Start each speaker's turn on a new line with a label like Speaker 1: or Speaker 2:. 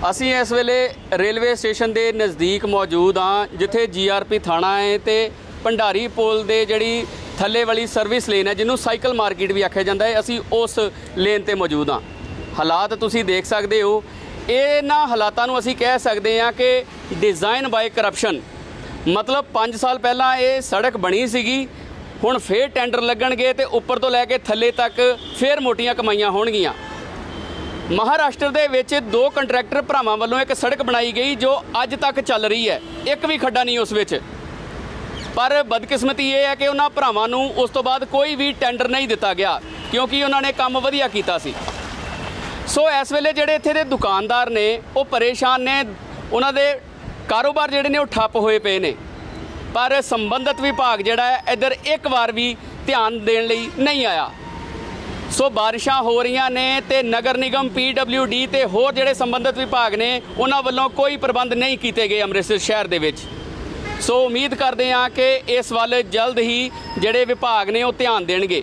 Speaker 1: ਅਸੀਂ ਇਸ ਵੇਲੇ ਰੇਲਵੇ ਸਟੇਸ਼ਨ ਦੇ ਨਜ਼ਦੀਕ ਮੌਜੂਦ ਹਾਂ, ਜਿੱਥੇ ਜੀਆਰਪੀ ਥਾਣਾ ਹੈ ਤੇ ਭੰਡਾਰੀ ਪੁਲ ਦੇ ਜਿਹੜੀ ਥੱਲੇ ਵਾਲੀ ਸਰਵਿਸ ਲੇਨ ਹੈ, ਜਿਹਨੂੰ ਸਾਈਕਲ ਮਾਰਕੀਟ ਵੀ ਆਖਿਆ ਜਾਂਦਾ ਹੈ, ਅਸੀਂ ਉਸ ਲੇਨ ਤੇ ਮੌਜੂਦ ਹਾਂ। ਹਾਲਾਤ ਤੁਸੀਂ ਦੇਖ ਸਕਦੇ ਹੋ। ਇਹਨਾਂ ਹਾਲਾਤਾਂ ਨੂੰ ਅਸੀਂ ਕਹਿ ਸਕਦੇ ਹਾਂ ਕਿ ਡਿਜ਼ਾਈਨ ਬਾਈ ਕਰਪਸ਼ਨ ਮਤਲਬ 5 ਸਾਲ ਪਹਿਲਾਂ ਇਹ ਸੜਕ ਬਣੀ ਸੀਗੀ, ਹੁਣ ਫੇਰ ਟੈਂਡਰ ਲੱਗਣਗੇ ਤੇ ਉੱਪਰ ਤੋਂ ਲੈ ਕੇ ਥੱਲੇ ਤੱਕ ਫੇਰ ਮੋਟੀਆਂ ਕਮਾਈਆਂ ਹੋਣਗੀਆਂ। ਮਹਾਰਾਸ਼ਟਰ ਦੇ ਵਿੱਚ ਦੋ ਕੰਟਰੈਕਟਰ ਭਰਾਵਾਂ ਵੱਲੋਂ ਇੱਕ ਸੜਕ ਬਣਾਈ ਗਈ ਜੋ ਅੱਜ ਤੱਕ ਚੱਲ ਰਹੀ ਹੈ। ਇੱਕ ਵੀ ਖੱਡਾ ਨਹੀਂ ਉਸ ਵਿੱਚ। ਪਰ ਬਦਕਿਸਮਤੀ ਇਹ ਹੈ ਕਿ ਉਹਨਾਂ ਭਰਾਵਾਂ ਨੂੰ ਉਸ ਤੋਂ ਬਾਅਦ ਕੋਈ ਵੀ ਟੈਂਡਰ ਨਹੀਂ ਦਿੱਤਾ ਗਿਆ, ਕਿਉਂਕਿ ਉਹਨਾਂ ਨੇ ਕੰਮ ਵਧੀਆ ਕੀਤਾ ਸੀ। ਸੋ ਇਸ ਵੇਲੇ ਜਿਹੜੇ ਇੱਥੇ ਦੇ ਦੁਕਾਨਦਾਰ ਨੇ, ਉਹ ਪਰੇਸ਼ਾਨ ਨੇ। ਉਹਨਾਂ ਦੇ ਕਾਰੋਬਾਰ ਜਿਹੜੇ ਨੇ, ਉਹ ਠੱਪ ਹੋਏ ਪਏ ਨੇ। ਪਰ ਸੰਬੰਧਿਤ ਵਿਭਾਗ ਜਿਹੜਾ ਹੈ, ਇੱਧਰ ਇੱਕ ਵਾਰ ਵੀ ਧਿਆਨ ਦੇਣ ਲਈ ਨਹੀਂ ਆਇਆ। ਸੋ ਬਾਰਿਸ਼ਾਂ ਹੋ ਰਹੀਆਂ ਨੇ ਤੇ ਨਗਰ ਨਿਗਮ ਡੀ ਤੇ ਹੋਰ ਜਿਹੜੇ ਸੰਬੰਧਿਤ ਵਿਭਾਗ ਨੇ, ਉਹਨਾਂ ਵੱਲੋਂ ਕੋਈ ਪ੍ਰਬੰਧ ਨਹੀਂ ਕੀਤੇ ਗਏ ਅੰਮ੍ਰਿਤਸਰ ਸ਼ਹਿਰ ਦੇ ਵਿੱਚ। ਸੋ ਉਮੀਦ ਕਰਦੇ ਹਾਂ ਕਿ ਇਸ ਵੱਲ ਜਲਦ ਹੀ ਜਿਹੜੇ ਵਿਭਾਗ ਨੇ ਉਹ ਧਿਆਨ ਦੇਣਗੇ।